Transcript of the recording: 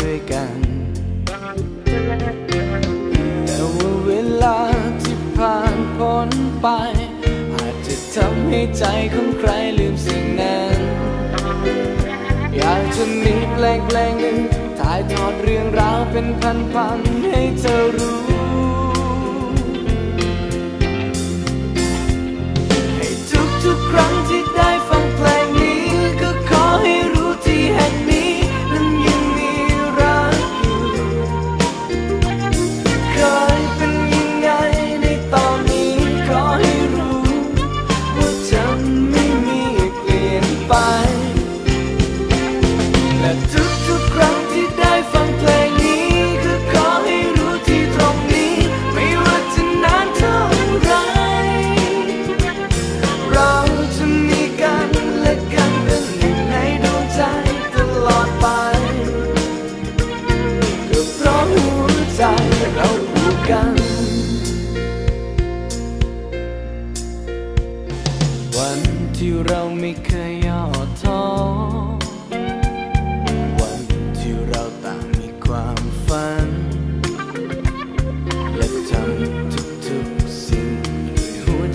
ด้วยกัน แต่ว่าเวลาที่ผ่านพ้นไป อาจจะทำให้ใจของใครลืมสิ่งนั้น อยากจะมีแพลงเพลงหนึ่งถ่ายทอดเรื่องราวเป็นพันๆให้เธอรู้ และทุกๆครั้งที่ได้ฟังเพลงนี้ก็ขอให้รู้ที่ตรงนี้ ไม่ว่าจะนานเท่าไร เราจะมีกันและกันเป็นหนึ่งในดวงใจตลอดไปก็เพราะหัวใจเราผูกกัน วันที่เราไม่เคยย่อท้อ